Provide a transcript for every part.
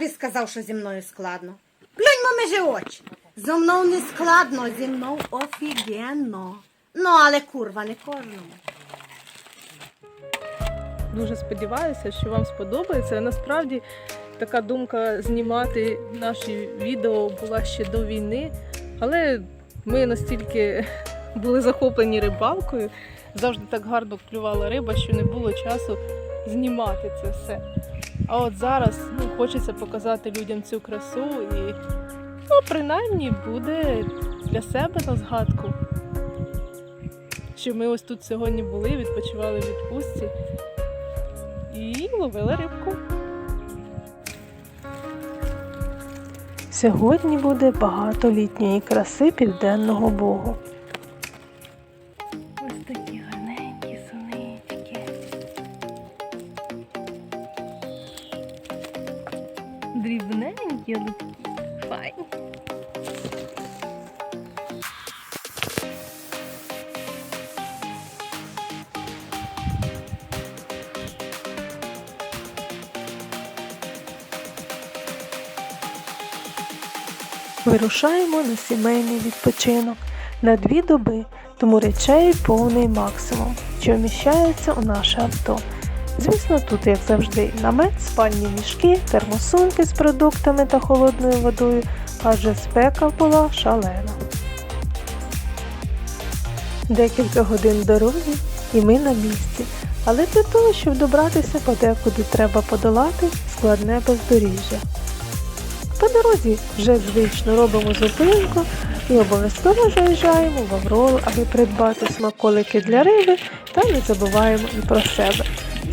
тобі сказав, що зі мною складно? Плюньмо межи очі. Зо мною не складно, зі мною офігенно. Ну, але курва, не кожному. Дуже сподіваюся, що вам сподобається. Насправді така думка знімати наші відео була ще до війни, але ми настільки були захоплені рибалкою, завжди так гарно клювала риба, що не було часу знімати це все. А от зараз ну, хочеться показати людям цю красу і ну, принаймні буде для себе на згадку. Що ми ось тут сьогодні були, відпочивали в відпустці і ловили рибку. Сьогодні буде багато літньої краси південного богу. Але файні. Вирушаємо на сімейний відпочинок на дві доби, тому речей повний максимум, що вміщається у наше авто. Звісно, тут, як завжди, намет, спальні мішки, термосумки з продуктами та холодною водою, адже спека була шалена. Декілька годин дороги і ми на місці. Але для того, щоб добратися подекуди треба подолати складне бездоріжжя. По дорозі вже звично робимо зупинку і обов'язково заїжджаємо в Аврору, аби придбати смаколики для риби та не забуваємо і про себе.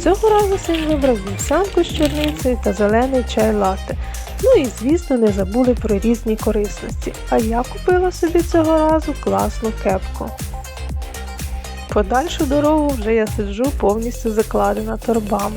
Цього разу син вибрав вівсянку з чорницею та зелений чай латте. Ну і звісно не забули про різні корисності. А я купила собі цього разу класну кепку. Подальшу дорогу вже я сиджу повністю закладена торбами.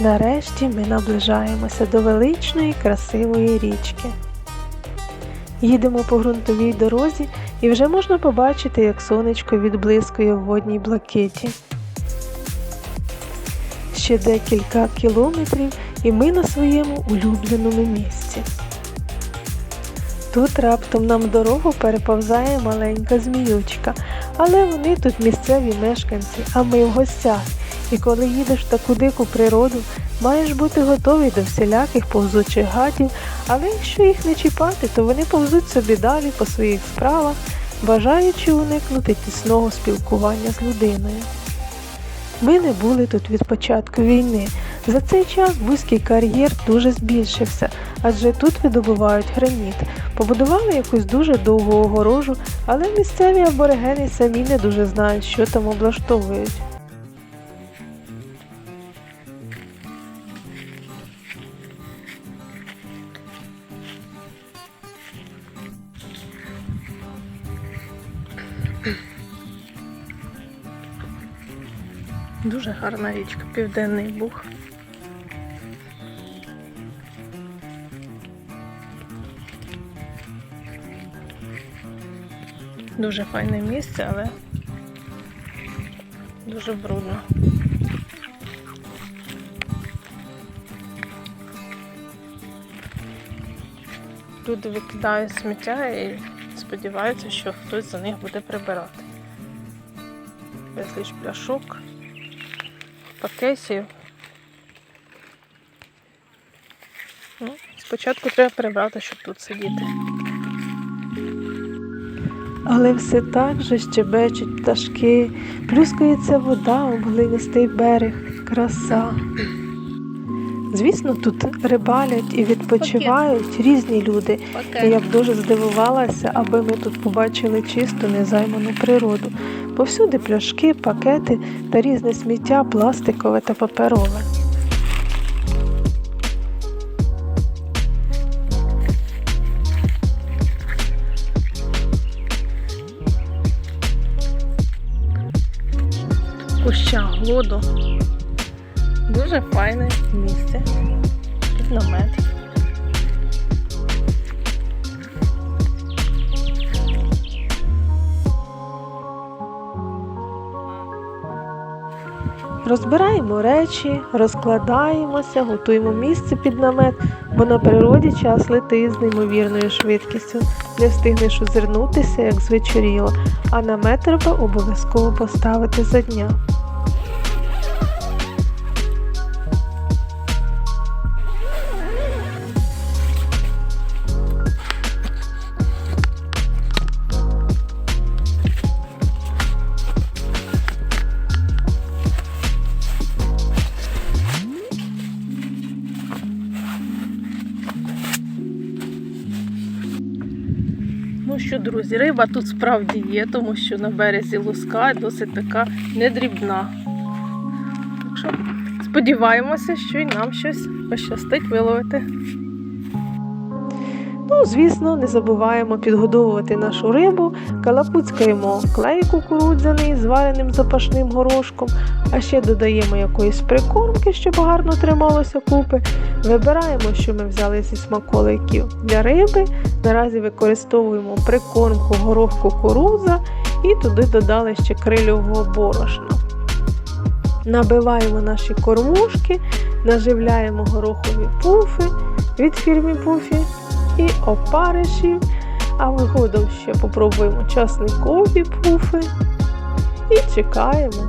Нарешті ми наближаємося до величної красивої річки. Їдемо по ґрунтовій дорозі і вже можна побачити, як сонечко відблискує в водній блакиті. Ще декілька кілометрів і ми на своєму улюбленому місці. Тут раптом нам дорогу переповзає маленька зміючка, але вони тут місцеві мешканці, а ми в гостях. І коли їдеш таку дику природу, маєш бути готовий до всіляких повзучих гадів, але якщо їх не чіпати, то вони повзуть собі далі по своїх справах, бажаючи уникнути тісного спілкування з людиною. Ми не були тут від початку війни. За цей час вузький кар'єр дуже збільшився, адже тут видобувають граніт. Побудували якусь дуже довгу огорожу, але місцеві аборигени самі не дуже знають, що там облаштовують. Гарна річка, Південний Буг. Дуже файне місце, але дуже брудно. Люди викидають сміття і сподіваються, що хтось за них буде прибирати. Безліч пляшок пакетів. Ну, спочатку треба прибрати, щоб тут сидіти. Але все так же щебечуть пташки, плюскається вода об глинистий берег, краса. Звісно, тут рибалять і відпочивають різні люди. І я б дуже здивувалася, аби ми тут побачили чисту незайману природу. Повсюди пляшки, пакети та різне сміття, пластикове та паперове. Куща глоду. Дуже файне місце. Тут намет. Розбираємо речі, розкладаємося, готуємо місце під намет, бо на природі час летить з неймовірною швидкістю. Не встигнеш озирнутися, як звечоріло, а намет треба обов'язково поставити за дня. Друзі, риба тут справді є, тому що на березі луска досить така недрібна. Так що сподіваємося, що і нам щось пощастить виловити. Звісно, не забуваємо підгодовувати нашу рибу, калапуцькаємо клей кукурудзяний з вареним запашним горошком, а ще додаємо якоїсь прикормки, щоб гарно трималося купи. Вибираємо, що ми взяли зі смаколиків для риби. Наразі використовуємо прикормку горох кукурудза і туди додали ще крильового борошна. Набиваємо наші кормушки, наживляємо горохові пуфи від фірми Пуфі і опаришів, а вигодом ще попробуємо часникові пуфи і чекаємо.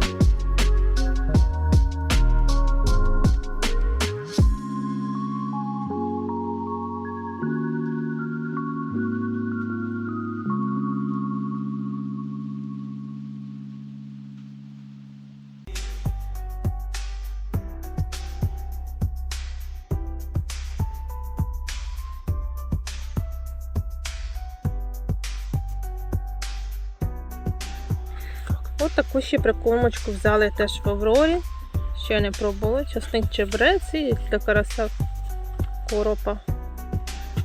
Таку ще прикормочку взяли теж в Аврорі. Ще не пробували. Часник чебрець і для карася коропа.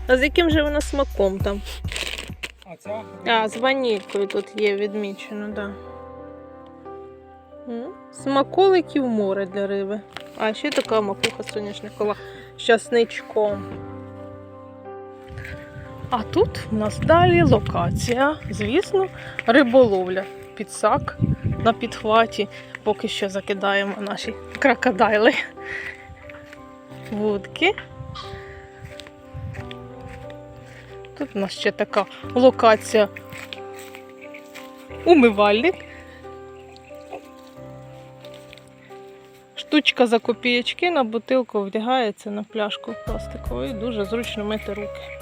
А з яким же вона смаком там? А ця? А, з ванількою тут є відмічено, так. Да. Смаколиків море для риби. А ще така макуха соняшникова з часничком. А тут в нас далі локація, звісно, риболовля. Підсак на підхваті. Поки що закидаємо наші крокодайли. Вудки. Тут у нас ще така локація. Умивальник. Штучка за копіячки на бутилку вдягається на пляшку пластикову і дуже зручно мити руки.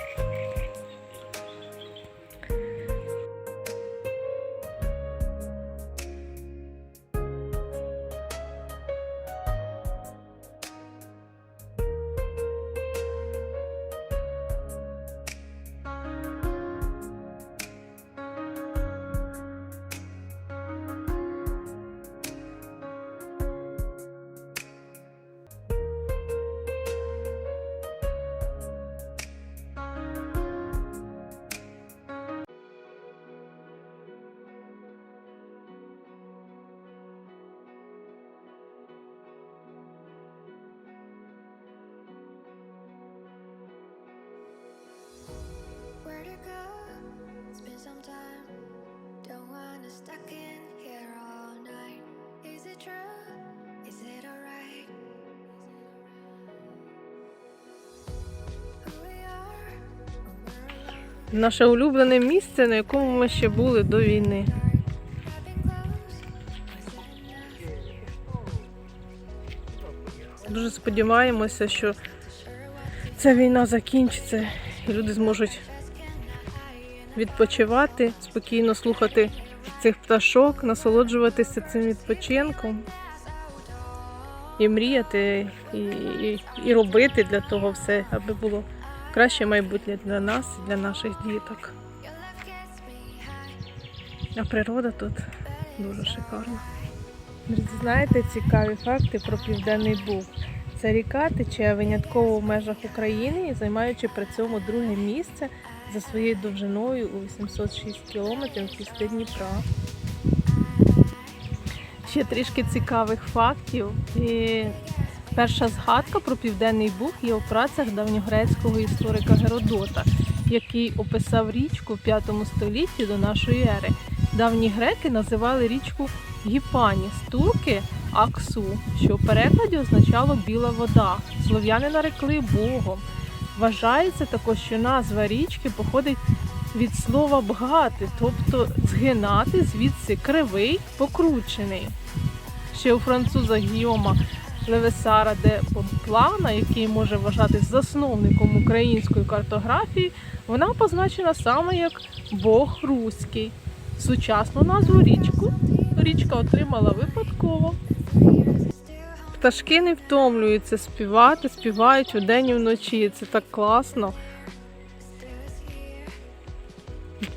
Наше улюблене місце, на якому ми ще були до війни. Дуже сподіваємося, що ця війна закінчиться і люди зможуть відпочивати, спокійно слухати цих пташок, насолоджуватися цим відпочинком і мріяти, і, і, і робити для того все, аби було краще майбутнє для нас і для наших діток. А природа тут Дуже шикарно. Друзі, знаєте цікаві факти про Південний Буг. Ця ріка тече винятково в межах України займаючи при цьому друге місце за своєю довжиною у 806 кілометрів після Дніпра. Ще трішки цікавих фактів. І перша згадка про Південний Буг є у працях давньогрецького історика Геродота, який описав річку в 5 столітті до нашої ери. Давні греки називали річку Гіпаніс, турки Аксу, що у перекладі означало біла вода. Слов'яни нарекли Богом. Вважається також, що назва річки походить від слова бгати, тобто згинати, звідси кривий, покручений. Ще у француза Гіома Левесара де Понплана, який може вважатись засновником української картографії, вона позначена саме як Бог Руський. Сучасну назву річку річка отримала випадково. Пташки не втомлюються співати, співають удень і вночі. Це так класно.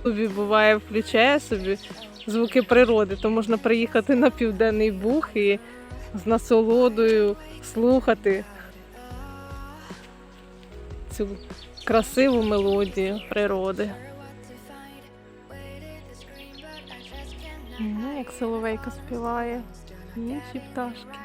Тобі буває, включає собі звуки природи, то можна приїхати на південний бух і з насолодою слухати цю красиву мелодію природи. Як соловейка співає, і інші пташки.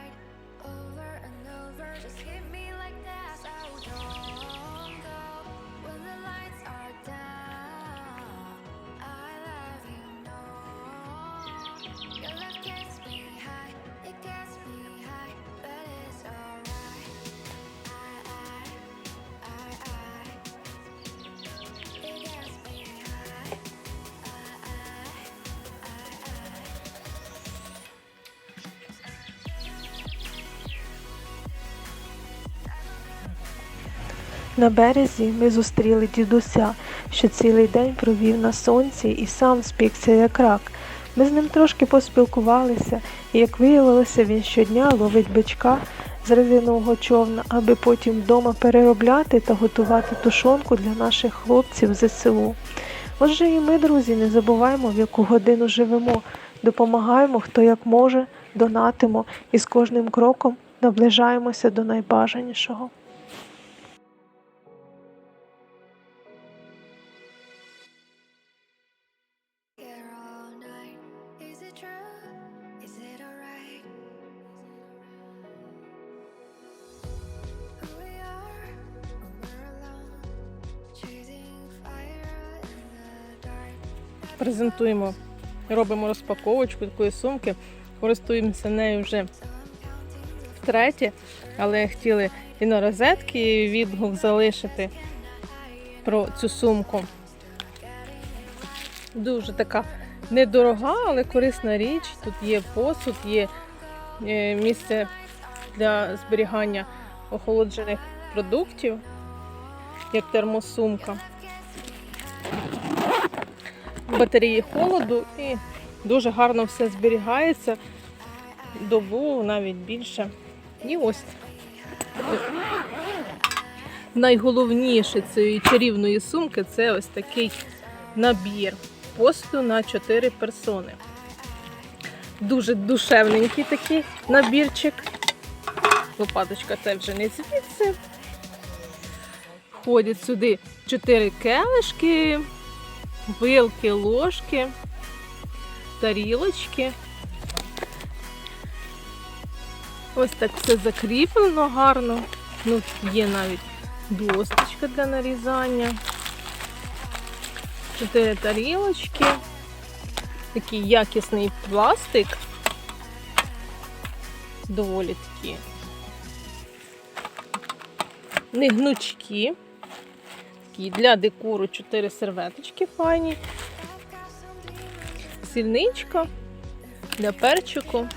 На березі ми зустріли дідуся, що цілий день провів на сонці і сам спікся як рак. Ми з ним трошки поспілкувалися, і як виявилося, він щодня ловить бичка з резинового човна, аби потім вдома переробляти та готувати тушонку для наших хлопців ЗСУ. Отже, і ми, друзі, не забуваємо, в яку годину живемо, допомагаємо, хто як може, донатимо і з кожним кроком наближаємося до найбажанішого. Презентуємо, робимо розпаковочку такої сумки. Користуємося нею вже втретє, але хотіли і на розетки і відгук залишити про цю сумку. Дуже така недорога, але корисна річ. Тут є посуд, є е, місце для зберігання охолоджених продуктів, як термосумка батареї холоду і дуже гарно все зберігається. Добу навіть більше. І ось найголовніше цієї чарівної сумки це ось такий набір посуду на 4 персони. Дуже душевненький такий набірчик. Лопаточка це вже не звідси. Входять сюди 4 келишки, вилки, ложки, тарілочки. Ось так все закріплено гарно. Ну, є навіть досточка для нарізання. Чотири тарілочки. Такий якісний пластик. Доволі такі негнучкі. Такі для декору 4 серветочки файні. Сільничка для перчику.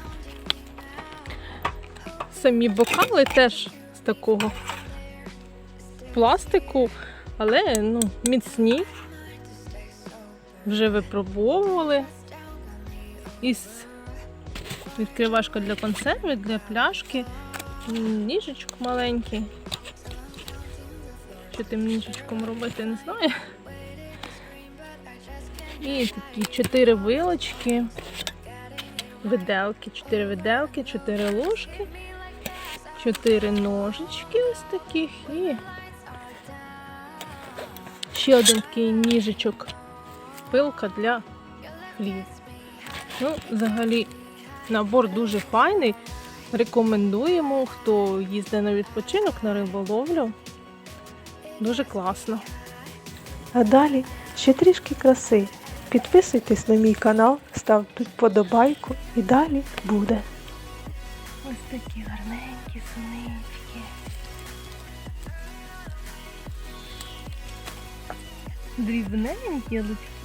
Самі бокали теж з такого пластику, але ну, міцні. Вже випробовували. Із відкривашка для консерви, для пляшки, ніжечок маленький. Що тим ніжечком робити, не знаю. І такі чотири вилочки. виделки, 4 виделки, 4 ложки, 4 ножички ось таких і ще один такий ніжичок, пилка для хліб. Ну, взагалі, набор дуже файний. Рекомендуємо, хто їздить на відпочинок на риболовлю. Дуже класно. А далі ще трішки краси. Підписуйтесь на мій канал, ставте вподобайку і далі буде. Ось такі гарненькі синички. Дрібненькі, але такі